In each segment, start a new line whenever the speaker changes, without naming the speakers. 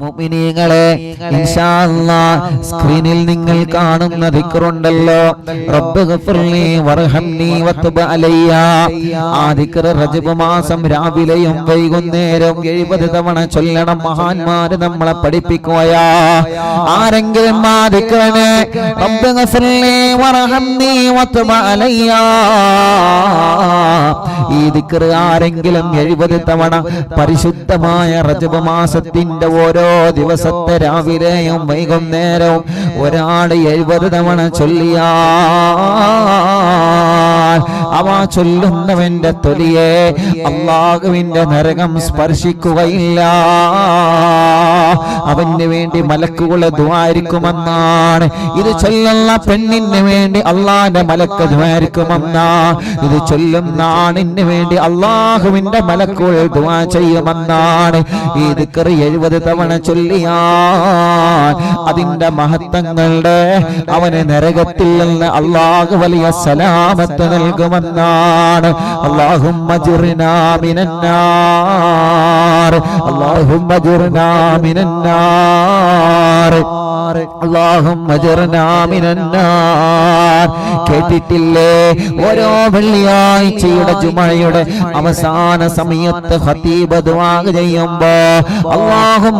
മുഅ്മിനീങ്ങളെ സ്ക്രീനിൽ നിങ്ങൾ കാണുന്ന ദിക്റുണ്ടല്ലോ. റബ്ബ് ഗഫിർലി വർഹംനി വത്ബ അലയ്യ. ആ ദിക്ർ റജബ് മാസം രാവിലെയും വൈകുന്നേരം എഴുപത് തവണ ചൊല്ലണം. മഹാന്മാര് നമ്മളെ പഠിപ്പിക്കുകയാ ആരെങ്കിലും ആ ദിക്റിനെ റബ്ബ് ഗഫിർലി വർഹംനി വത്ബ അലയ്യ. ഈ ദിക്ർ ആരെങ്കിലും എഴുപത് തവണ പരിശുദ്ധമായ റജബ് മാസത്തിന്റെ ഓരോ ദിവസത്തെ രാവിലെയും വൈകുന്നേരവും ഒരാൾ എഴുപത് തവണ ചൊല്ലിയാ അവ ചൊല്ലുന്നവന്റെ തൊലിയെ അള്ളാഹുവിന്റെ നരകം സ്പർശിക്കുകയില്ല. അവന് വേണ്ടി മലക്കുകളെ ദ്വാരിക്കുമെന്നാണ്. ഇത് ചൊല്ലുന്ന പെണ്ണിന് വേണ്ടി അള്ളാന്റെ മലക്ക് ദ്വാരിക്കുമെന്നാ. ഇത് ചൊല്ലുന്ന ആണിന് വേണ്ടി അള്ളാഹുവിന്റെ മലക്കുകൾ ദ്വാ ചെയ്യുമെന്നാണ്. ഈ ദിക്കറി എഴുപത് തവണ ചൊല്ലിയാൽ അതിന്റെ മഹത്വങ്ങളുടെ അവന് നരകത്തിൽ നിന്ന് അള്ളാഹു വലിയ സലാമത്ത് നൽകുമെന്നാണ്. അള്ളാഹും അള്ളാഹും കേട്ടിട്ടില്ലേ? ഓരോ വെള്ളിയാഴ്ചയുടെ ജുമയുടെ അവസാന സമയത്ത് ഖതീബ് ദുആ ചെയ്യുമ്പോ അള്ളാഹും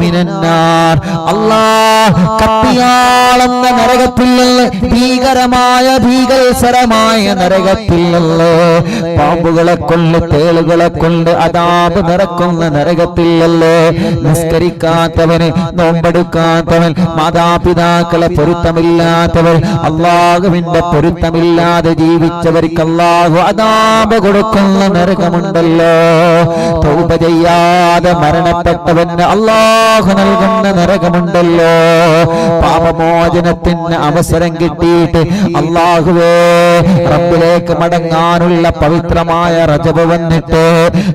മിനന്നാർ. അല്ലാഹ് കത്തിയാളെന്ന നരകത്തിൽ നിന്ന് ഭീകരമായ ഭീകരസരമായ നരകത്തിൽ നിന്ന് പാമ്പുകളെ കൊണ്ട് തേളുകളെ കൊണ്ട് അതാപ് നിറക്കുന്ന നരകത്തിൽ നിസ്കരിക്കാത്തവന് നിസ്കരിക്കാത്തവന് നോമ്പെടുക്കാത്തവൻ മാതാപിതാക്കളെ പൊരുത്തമില്ലാത്തവൻ അള്ളാഹുവിന്റെ പൊരുത്തമില്ലാതെ ജീവിച്ചവർക്ക് അള്ളാഹു അതാപ കൊടുക്കുന്ന നരകമുണ്ടല്ലോ. തൗപ ചെയ്യാതെ മരണപ്പെട്ടവന് അള്ളാഹു നൽകുന്ന നരകമുണ്ടല്ലോ. പാപമോചനത്തിന് അവസരം കിട്ടിയിട്ട് അള്ളാഹുവേ റബ്ബിലേക്ക് മടങ്ങാനുള്ള പവിത്രമായ റജബ് വന്നിട്ട്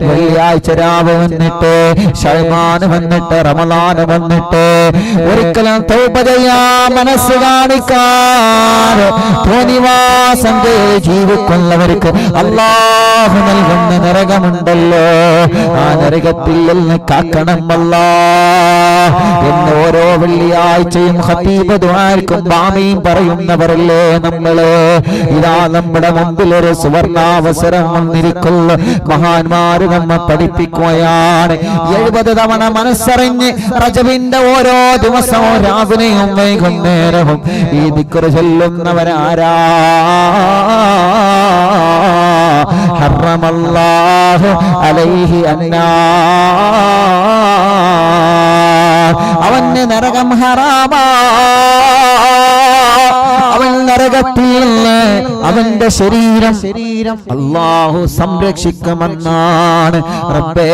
വെള്ളിയാഴ്ച രാവ് വന്നിട്ട് ഷഹ്മാന് വന്നിട്ട് റമദാന് വന്നിട്ട് ഒരിക്കലും തൗബ ചെയ്യാ മനസ്സ് കാണിക്കാതെ തോന്നിവാസം ജീവിക്കുന്നവർക്ക് അള്ളാഹു നൽകുന്ന നരകമുണ്ടല്ലോ. ആ നരകത്തിൽ നിന്ന് കാക്കണം എന്ന് ഓരോ വെള്ളിയാഴ്ചയും ഹബീബ് ദ്വാർക്കും ബാമയും പറയുന്നവരല്ലേ നമ്മൾ? ഇതാ നമ്മുടെ മുമ്പിൽ സുവർണാവസരം വന്നിരിക്കുന്നു. മഹാന്മാര് നമ്മെ പഠിപ്പിക്കുകയാണ്. എഴുപത് തവണ മനസ്സറിഞ്ഞ് റജവിന്റെ ഓരോ ദിവസവും രാവിലെയും വൈകുന്നേരവും ഈ ദിക്കുറ ചൊല്ലുന്നവരാരാ? അലൈഹി അന്നാ. അവന് നരകം ഹറാമാ. അവൻ നരകത്തിൽ നിന്ന് അവന്റെ ശരീരം ശരീരം അള്ളാഹു സംരക്ഷിക്കുമെന്നാണ്. റബ്ബേ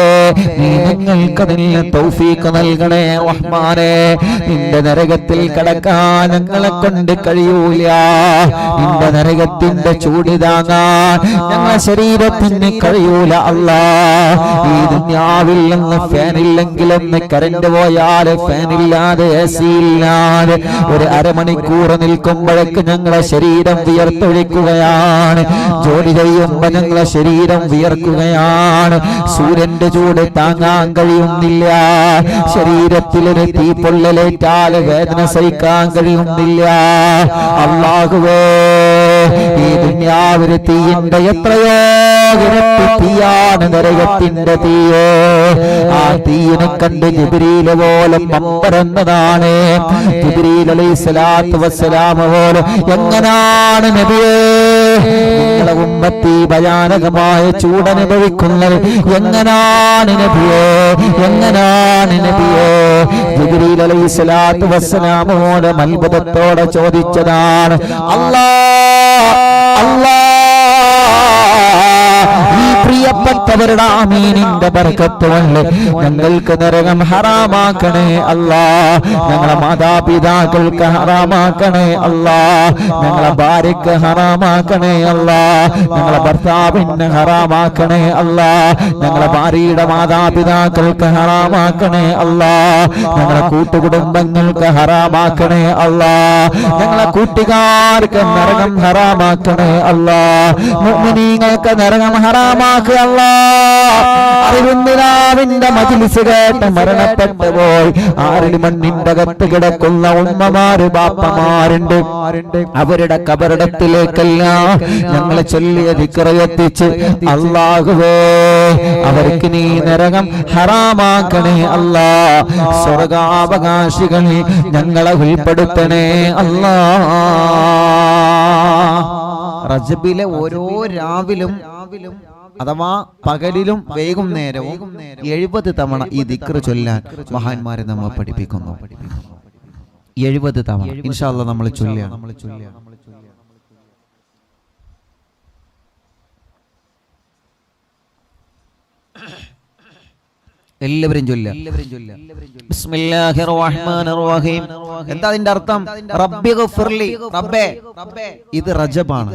നീ ഞങ്ങൾക്ക് അതിന് തൗഫീക്ക് നൽകണേ റഹ്മാനെ. നിന്റെ നരകത്തിൽ കടക്കാൻ ഞങ്ങളെ കൊണ്ട് കഴിയൂല. നിന്റെ നരകത്തിന്റെ ചൂടി താങ്ങാൻ ഞങ്ങളെ ശരീരത്തിന് കഴിയൂല അല്ലാ. ഈ ദുന്യാവിൽ നിന്ന് ഫാനില്ലെങ്കിലും കരണ്ട് പോയാൽ ഫാനില്ലാതെ എ സി ഇല്ലാതെ ഒരു അരമണിക്കൂർ നിൽക്കുമ്പോഴേക്ക് ഞങ്ങളെ ശരീരം വിയർത്തൊഴിക്കുകയാണ് ജോലി ചെയ്യുമ്പോ ഞങ്ങളെ ശരീരം വിയർക്കുകയാണ്. സൂര്യന്റെ ചൂട് താങ്ങാൻ കഴിയുന്നില്ല. ശരീരത്തിലൊരു തീപ്പൊള്ളലേറ്റാൽ വേദന സഹിക്കാൻ കഴിയുന്നില്ല. അള്ളാഹുവേ ഈ ദുന്യാവിന് തീയിന്റെ എത്രയോ തീയാണ് നരകത്തിന്റെ തീയോ. ആ തീയിനെ കണ്ട് ജബിരിയിലെ പോലെ പമ്പരന്നതാണ് ജിബിരിയിൽ അലൈഹി സ്വലാത്തു വസ്സലാമ പോലെ എങ്ങനാണ് നബിയേ? നിങ്ങളെ ഉമ്മത്തി ഭയാനകമായ ചൂടനുഭവിക്കുന്നത് എങ്ങനാണ് നബിയേ? എങ്ങനാണ് നബിയേ? ജിബ്രീൽ അലൈഹി സ്വലാത്തു വസ്സലാമോട് അത്ഭുതത്തോടെ ചോദിച്ചതാണ്. അല്ലാ അല്ലാ പ്രിയപ്പെട്ടവരുടെ ആമീനിന്റെ ബർക്കത്ത് കൊണ്ട് ഞങ്ങൾക്ക് നരകം ഹറാമാക്കണേ അല്ലാ. ഞങ്ങളെ മാതാപിതാക്കൾക്ക് ഹറാമാക്കണേ അല്ലാ. ഞങ്ങളെ ഭാര്യക്ക് ഹറാമാക്കണേ അല്ലാ. ഞങ്ങളെ ഭർത്താവിന് ഹറാമാക്കണേ അല്ലാ. ഞങ്ങളെ ഭാര്യയുടെ മാതാപിതാക്കൾക്ക് ഹറാമാക്കണേ അല്ലാ. ഞങ്ങളെ കൂട്ടുകുടുംബങ്ങൾക്ക് ഹറാമാക്കണേ അല്ലാ. ഞങ്ങളെ കൂട്ടുകാർക്ക് നരകം ഹറാമാക്കണേ അല്ലാ. മുഅ്മിനീങ്ങൾക്ക് നരകം ഹറാമാക്കുക അല്ലാ അറിവുന്നിലാവിന്റെ മജിലിസ് കേട്ട് മരണപ്പെട്ടു പോയി ആറിന് മണ്ണിന്റെ അകത്ത് കിടക്കുന്ന ഉമ്മമാര് ബാപ്പമാരുണ്ട്. അവരുടെ കബറിടത്തിലേക്കല്ല ഞങ്ങളെ ചൊല്ലിയ വിക്രയെത്തിച്ച് അള്ളാഹുവേ അവർക്ക് നീ നരകം ഹറാമാക്കണേ അല്ലാ. സ്വർഗാവകാശികളെ ഞങ്ങളെ ഉൾപ്പെടുത്തണേ അല്ലാ.
റജബിലെ ഓരോ രാവിലും രാവിലും അഥവാ പകലിലും വൈകുന്നേരവും എഴുപത് തവണ ഈ ദിക്ർ ചൊല്ലാൻ മഹാന്മാരെ നമ്മൾ പഠിപ്പിക്കുന്നു. എഴുപത് തവണ. ഇൻഷാല്ല നമ്മൾ ചൊല്ലുകയാണ് എല്ലാവരും ചൊല്ലുക എന്താ അതിന്റെ അർത്ഥം? റബ്ബി റബ്ബേ. ഇത് റജബാണ്.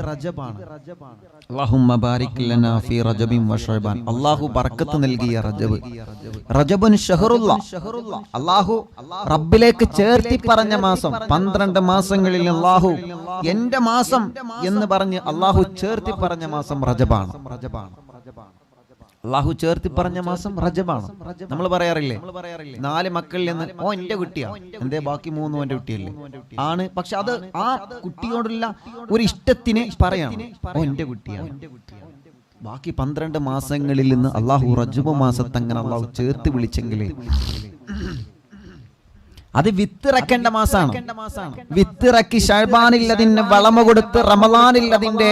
അല്ലാഹു ബർക്കത്ത് നൽകിയ റജബ്. റബ്ബിലേക്ക് ചേർത്തി പറഞ്ഞ മാസം പന്ത്രണ്ട് മാസങ്ങളിൽ അല്ലാഹു എന്റെ മാസം എന്ന് പറഞ്ഞ് അള്ളാഹു ചേർത്തി പറഞ്ഞ മാസം റജബാണ്. അള്ളാഹു ചേർത്തി പറഞ്ഞ മാസം റജബാണ്? നമ്മൾ പറയാറില്ലേ? നാല് മക്കളിൽ നിന്ന് ഓ എന്റെ കുട്ടിയാ. എന്തേ ബാക്കി മൂന്നും എന്റെ കുട്ടിയല്ലേ? ആണ്. പക്ഷെ അത് ആ കുട്ടിയോടുള്ള ഒരു ഇഷ്ടത്തിന് പറയാണ് ഓ എന്റെ കുട്ടിയാണ് ബാക്കി പന്ത്രണ്ട് മാസങ്ങളിൽ നിന്ന് അള്ളാഹു റജബ് മാസത്തെ അങ്ങനെ അള്ളാഹു ചേർത്ത് വിളിച്ചെങ്കിലേ അത് വിത്തിറക്കേണ്ട മാസാണ്. വിത്തിറക്കി ഷാബാനിൽ അതിന് വളമ കൊടുത്ത് റമദാനിൽ അതിന്റെ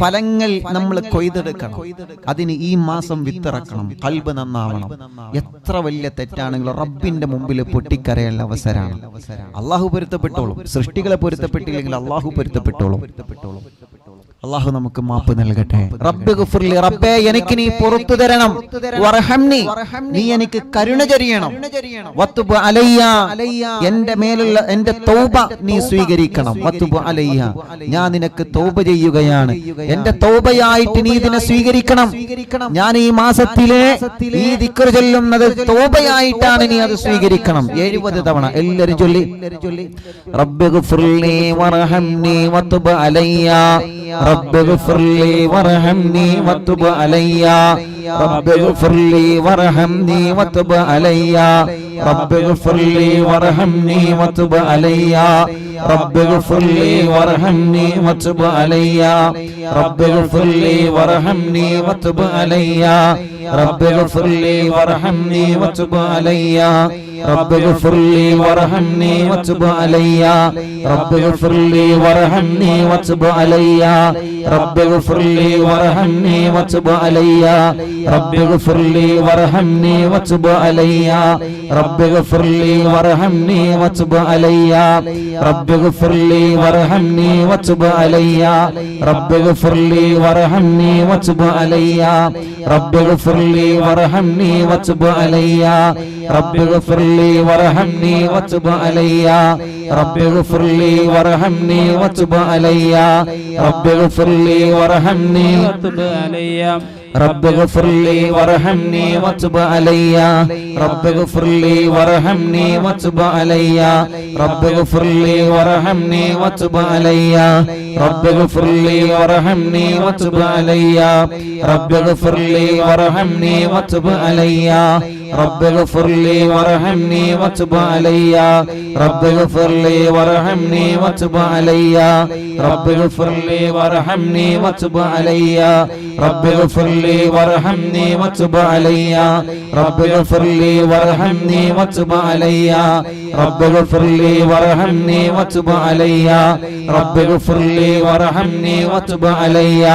ഫലങ്ങൾ നമ്മൾ കൊയ്തെടുക്കണം. അതിന് ഈ മാസം വിത്തിറക്കണം. കൽബ് നന്നാവണം. എത്ര വലിയ തെറ്റാണെങ്കിലും റബ്ബിന്റെ മുമ്പിൽ പൊട്ടിക്കരയുള്ള അവസരമാണ്. അള്ളാഹു പൊരുത്തപ്പെട്ടോളും. സൃഷ്ടികളെ പൊരുത്തപ്പെട്ടില്ലെങ്കിൽ അള്ളാഹു പൊരുത്തപ്പെട്ടോളും അള്ളാഹു നമുക്ക് മാപ്പ് നൽകട്ടെ. റബ്ബ് ഗുഫുർലി റബ്ബേ എനിക്ക് നീ പുറത്തു തരണം. വർഹംനി നീ എനിക്ക് കരുണ ചൊരിയണം. വത്തുബ് അലയ്യ. എന്റെ മേലുള്ള എന്റെ തൗബ നീ സ്വീകരിക്കണം. വത്തുബ് അലയ്യ. ഞാൻ നിനക്ക് തൗബ ചെയ്യുകയാണ്. എന്റെ തൗബയായിട്ട് നീ ഇതിനെ സ്വീകരിക്കണം. ഞാൻ ഈ മാസത്തിലെ ഈ ദിക്കർ ചൊല്ലുന്നത് തൗബയായിട്ടാണ് നീ അത് സ്വീകരിക്കണം. എഴുപത് തവണ. എല്ലാരും ചൊല്ലി. റബ്ബ് ഗുഫുർലി വർഹംനി വത്തുബ് അലയ്യ. رب اغفر لي وارحمني وتب علي رب اغفر لي وارحمني وتب علي رب اغفر لي وارحمني وتب علي رب اغفر لي وارحمني وتب علي رب اغفر لي وارحمني وتب علي رب اغفر لي وارحمني وتب علي رب اغفر لي وارحمني وتب علي رب اغفر لي وارحمني وتب علي رب اغفر لي وارحمني وتب علي رب اغفر لي وارحمني وتب علي رب اغفر لي وارحمني وتب علي رب اغفر لي وارحمني وتب علي رب اغفر لي وارحمني وتب علي رب اغفر لي وارحمني وتب علي رب اغفر لي وارحمني وتب علي رب اغفر لي وارحمني وتب علي رب اغفر لي وارحمني
وتب علي
رب اغفر لي وارحمني وتب علي رب اغفر لي وارحمني وتب علي رب اغفر لي وارحمني وتب علي رب اغفر لي وارحمني وتب علي رب اغفر لي وارحمني وتب علي رب اغفر لي وارحمني وتب علي رب اغفر لي وارحمني وتب علي رب اغفر لي وارحمني وتب علي رب اغفر لي وارحمني وتب علي رب اغفر لي وارحمني وتب علي رب اغفر لي وارحمني وتب علي رب اغفر لي وارحمني وتب علي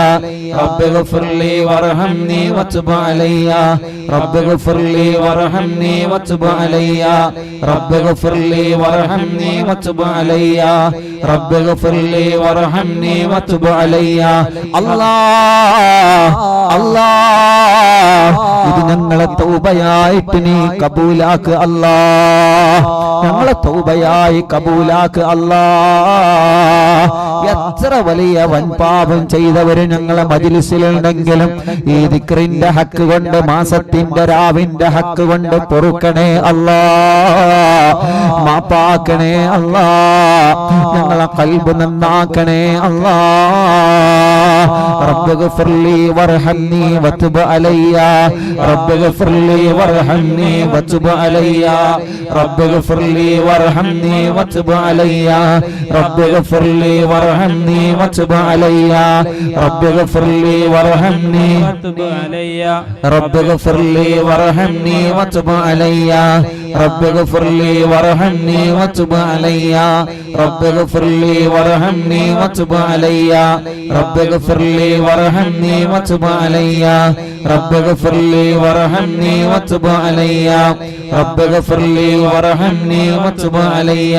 رب اغفر لي وارحمني وتب علي رب اغفر لي وارحمني وتب علي رب اغفر لي وارحمني وتب علي رب اغفر لي وارحمني وتب علي الله الله ഇത് ഞങ്ങളെ തൗബയായിട്ട് നീ കബൂലാക്ക് അല്ലാ ഞങ്ങളെ തൗബയായി കബൂലാക്ക് അല്ലാ എത്ര വലിയ വൻപാപം ചെയ്തവര് ഞങ്ങളെ മജിലിസിലുണ്ടെങ്കിലും ഈ ദിക്റിന്റെ ഹക്ക് കൊണ്ട് മാസത്തിന്റെ രാവിന്റെ ഹക്ക് കൊണ്ട് പൊറുക്കണേ അല്ലാ മാപ്പാക്കണേ അല്ലാ ഞങ്ങളെ കൽബ് നന്നാക്കണേ അല്ലാ رب اغفر لي وارحمني وتب علي رب اغفر لي وارحمني وتب علي رب اغفر لي وارحمني وتب علي رب اغفر لي وارحمني وتب علي رب اغفر لي وارحمني
وتب علي
رب اغفر لي وارحمني وتب علي رب اغفر لي وارحمني وتب علي رب اغفر لي وارحمني وتب علي رب اغفر لي وارحمني وتب علي رب اغفر لي وارحمني وتب علي. رب اغفر لي وارحمني وتب علي.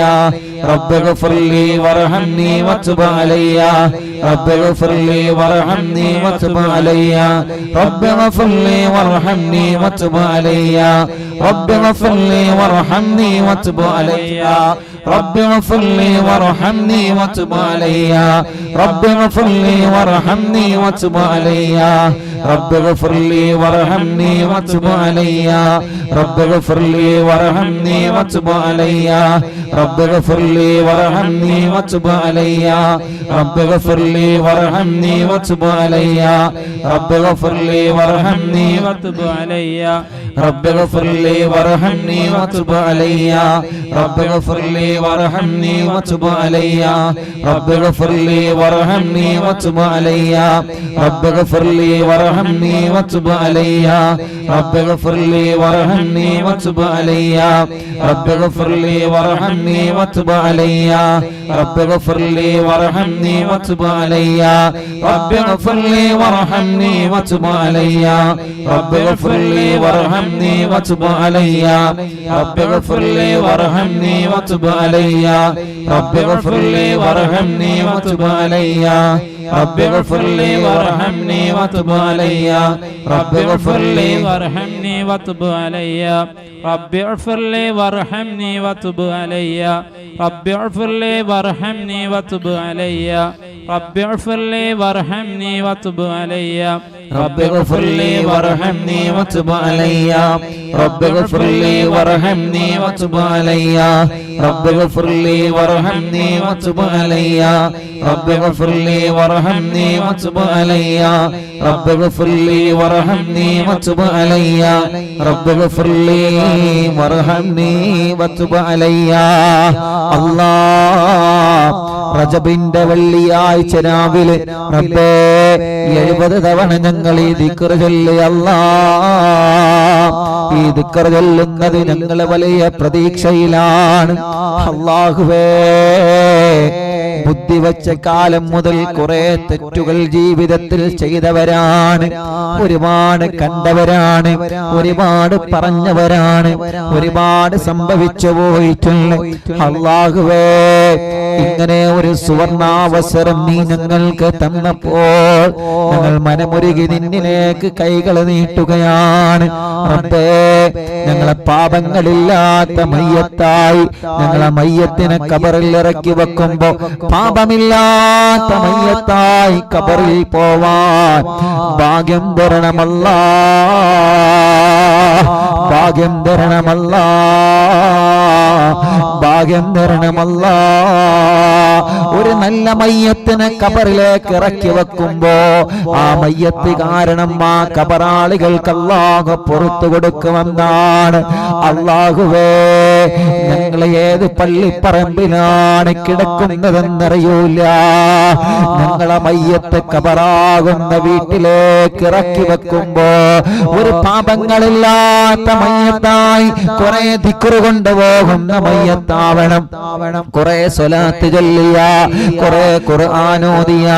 رب اغفر لي وارحمني وتب علي. رب اغفر لي وارحمني وتب علي. رب اغفر لي وارحمني وتب علي. رب اغفر لي وارحمني وتب علي. رب اغفر لي وارحمني وتب علي. رب اغفر لي وارحمني وتب علي. رب اغفر لي وارحمني وتب علي. رب اغفر لي وارحمني وتب علي. رب اغفر لي وارحمني وتب علي. رب اغفر لي وارحمني وتب علي. رب اغفر لي وارحمني
وتب علي.
رب اغفر لي وارحمني وتب علي. رب اغفر لي وارحمني وتب علي. رب اغفر لي وارحمني وتب علي. رب اغفر لي وارحمني وتب علي رب اغفر لي وارحمني وتب علي رب اغفر لي وارحمني وتب علي رب اغفر لي وارحمني وتب علي رب اغفر لي وارحمني وتب علي رب اغفر لي وارحمني وتب علي رب اغفر لي وارحمني وتب علي رب اغفر لي وارحمني وتب علي رب اغفر لي وارحمني وتب علي رب اغفر لي
وارحمني وتب علي رب اغفر لي وارحمني وتب علي رب اغفر لي وارحمني وتب علي رب اغفر لي وارحمني وتب علي
رب اغفر لي وارحمني وتب علي رب اغفر لي وارحمني وتب علي رب اغفر لي وارحمني وتب علي رب اغفر لي وارحمني وتب علي رب اغفر لي وارحمني وتب علي رب اغفر لي وارحمني وتب علي الله റജബിന്റെ വെള്ളിയാഴ്ച രാവിലെ റബ്ബേ എഴുപത് തവണ ഞങ്ങൾ ഈ ദിക്കർ ചൊല്ലി അല്ലാ ഈ ദിക്കർ ചൊല്ലുന്നത് ഞങ്ങൾ വലിയ പ്രതീക്ഷയിലാണ്. അള്ളാഹുവേ ബുദ്ധി വച്ച കാലം മുതൽ കുറെ തെറ്റുകൾ ജീവിതത്തിൽ ചെയ്തവരാണ്. ഒരുപാട് കണ്ടവരാണ്. ഒരുപാട് പറഞ്ഞവരാണ്. ഒരുപാട് സംഭവിച്ചു പോയിട്ടുണ്ട്. അള്ളാഹുവേ ഇങ്ങനെ ഒരു സുവർണാവസരം നീ ഞങ്ങൾക്ക് തന്നപ്പോൾ ഞങ്ങൾ മനമുരുകി നിന്നിലേക്ക് കൈകൾ നീട്ടുകയാണ്. റബ്ബേ ഞങ്ങളെ പാപങ്ങളില്ലാത്ത മയ്യത്തായി ഞങ്ങളെ മയ്യത്തിനെ കബറിൽ ഇറക്കി വെക്കുമ്പോ പാപമില്ലാത്ത മയ്യത്തായി കബറിൽ പോവാൻ ഭാഗ്യം തരണമല്ല. ഭാഗ്യം തരണമല്ല. ഭാഗ്യം തരണമല്ല. ഒരു നല്ല മയ്യത്തിനെ കബറിലേക്ക് ഇറക്കി വെക്കുമ്പോ ആ മയ്യത്ത് കാരണം ആ കബറാളികൾക്ക് അള്ളാഹു പുറത്തു കൊടുക്കുമെന്നാണ്. അള്ളാഹുവേ ഞങ്ങൾ ഏത് പള്ളിപ്പറമ്പിലാണ് കിടക്കുന്നതെന്നറിയൂല. ഞങ്ങളെ മയ്യത്ത് കബറാകുന്ന വീട്ടിലേക്ക് ഇറക്കി വെക്കുമ്പോ ഒരു പാപങ്ങളില്ലാത്ത മയ്യത്തായി കുറെ ദിക്കുറ് കൊണ്ടുപോകുന്ന മയ്യത്താവണം. കുറെ സ്വലാത്ത് ചൊല്ലിയ കുറെ ഖുർആാനോദിയ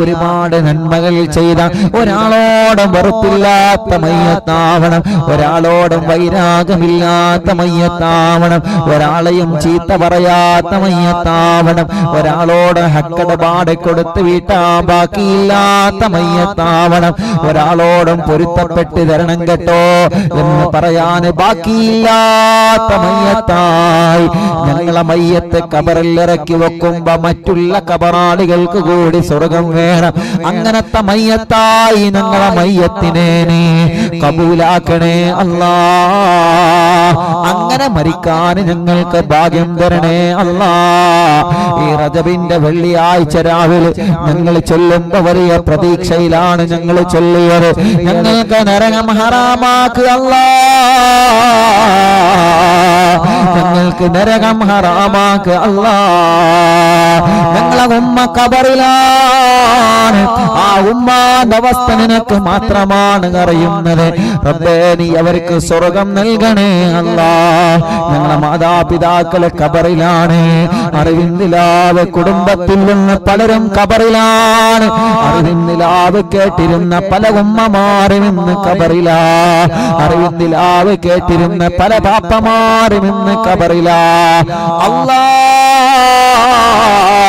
ഒരുപാട് നന്മകൾ ചെയ്ത ഒരാളോടും വെറുപ്പില്ലാത്ത മയ്യത്താവണം ഒരാളോടും വൈരാഗമില്ലാത്ത മയ്യത്താവണം ഒരാളെയും ചീത്ത പറയാത്ത മയ്യത്താവണം ഒരാളോട് ഹക്കടപാട് കൊടുത്ത് വീട്ടാ ബാക്കിയില്ലാത്ത മയ്യത്താവണം ഒരാളോടും പൊരുത്തപ്പെട്ട് തരണം കേട്ടോ എന്ന് പറയാൻ ബാക്കിയില്ലാത്ത മയ്യത്തായി. ഞങ്ങളെ മയ്യത്തെ കബറിലിറക്കി വെക്കുമ്പോ മറ്റുള്ള കബറാളികൾക്ക് കൂടി സ്വർഗം വേണം. അങ്ങനത്തെ മയ്യത്തായി ഞങ്ങളെ മയ്യത്തിനെ നീ കബൂലാക്കണേ അല്ലാ. അങ്ങനെ മരിക്കാൻ ഞങ്ങൾക്ക് ഭാഗ്യം തരണേ അല്ലാ. ഈ റജബിന്റെ വെള്ളിയാഴ്ച രാവിലെ ഞങ്ങൾ ചൊല്ലുമ്പോ വലിയ പ്രതീക്ഷയിലാണ് ഞങ്ങൾ ചൊല്ലിയത്. ഞങ്ങൾക്ക് നരകം ഹറാമാക്കുക അല്ലാ. ഞങ്ങൾക്ക് നരകം ഹറാമാക്കുക അല്ലാ. ഞങ്ങളെ ഉമ്മ കബറിലാണ്. ആ ഉമ്മാന്റെ അവസ്ഥ നിനക്ക് മാത്രമാണ് അറിയുന്നത്. റബ്ബേ നീ അവർക്ക് സ്വർഗം നൽകണേ അല്ലാ. ഞങ്ങളെ മാതാപിതാക്കളെ കബറിലാണ്. അറിവിന്ദിലാവ് കുടുംബത്തിൽ നിന്ന് പലരും കബറിലാണ്. അറിവിന്ദിലാവ് കേട്ടിരുന്ന പല ഉമ്മമാരും ഇന്ന് കബറിലാ. അറിവിന്ദിലാവ് കേട്ടിരുന്ന പല പാപ്പമാരും ഇന്ന് കബറിലാ.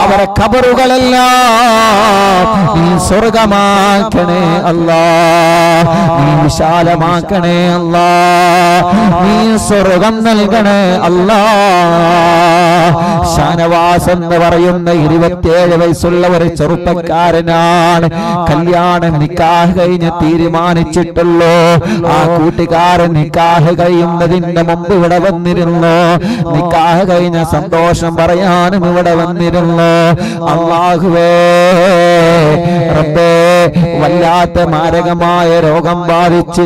അവരെ കബറുകളെല്ലാം നീ സ്വർഗമാക്കണേ അല്ലാ. നീ വിശാലമാക്കണേ അല്ലാ. നീ സ്വർഗം നൽകണേ അല്ലാ. ഷാനവാസ് എന്ന് പറയുന്ന ഇരുപത്തിയേഴ് വയസ്സുള്ള ഒരു ചെറുപ്പക്കാരനാണ്. കല്യാണം നിക്കാഹ് കഴിഞ്ഞ് തീരുമാനിച്ചിട്ടുള്ളൂ. ആ കൂട്ടുകാരൻ നിക്കാഹ് കഴിയുന്നതിന്റെ മുമ്പ് ഇവിടെ വന്നിരുന്നു. നിക്കാഹ് കഴിഞ്ഞ സന്തോഷം പറയാനും ഇവിടെ വന്നിരുന്നു. അള്ളാഹുവേ റബ്ബേ വല്ലാത്ത മാരകമായ രോഗം ബാധിച്ച്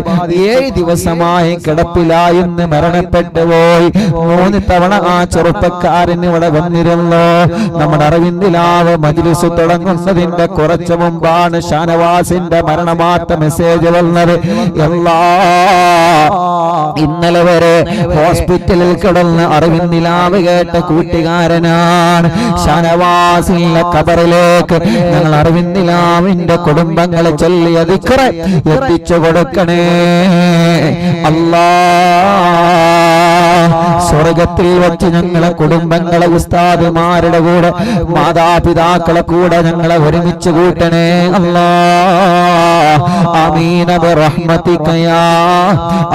ഏഴ് ദിവസമായി കിടപ്പിലായിന്ന് മരണപ്പെട്ടു പോയി. മൂന്ന് തവണ ആ ചെറുപ്പക്കാരൻ ഇവിടെ വന്നിരുന്നു. നമ്മുടെ അറിവിന്ദിലാവ് മജിലിസ് തുടങ്ങുന്നതിന്റെ കുറച്ചു മുമ്പാണ് ഷാനവാസിന്റെ മരണമാത്ത മെസ്സേജ് വന്നത്. എല്ലാ ഇന്നലെ വരെ ഹോസ്പിറ്റലിൽ കിടന്ന് അറിവിന്ദിലാവ് കേട്ട കൂട്ടുകാരനാണ് ഷാനവാസിന്റെ കബറിലേക്ക് ഞങ്ങൾ അറിവിന്ദിലാവിന്റെ കുടുംബങ്ങളെ ചൊല്ലി ദിക്റ് എത്തിച്ചു കൊടുക്കണേ. അല്ലാ സ്വർഗത്തിൽ വെച്ച് ഞങ്ങളെ കുടുംബങ്ങളെ ഉസ്താദുമാരുടെ കൂടെ മാതാപിതാക്കളെ കൂടെ ഞങ്ങളെ ഒരുമിച്ച് കൂട്ടണേ. അല്ലാ അമീനബ് റഹ്മത്തിക്കയാ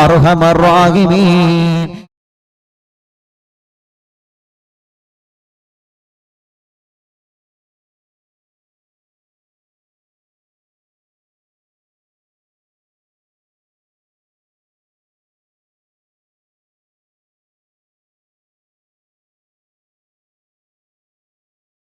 അർഹമർ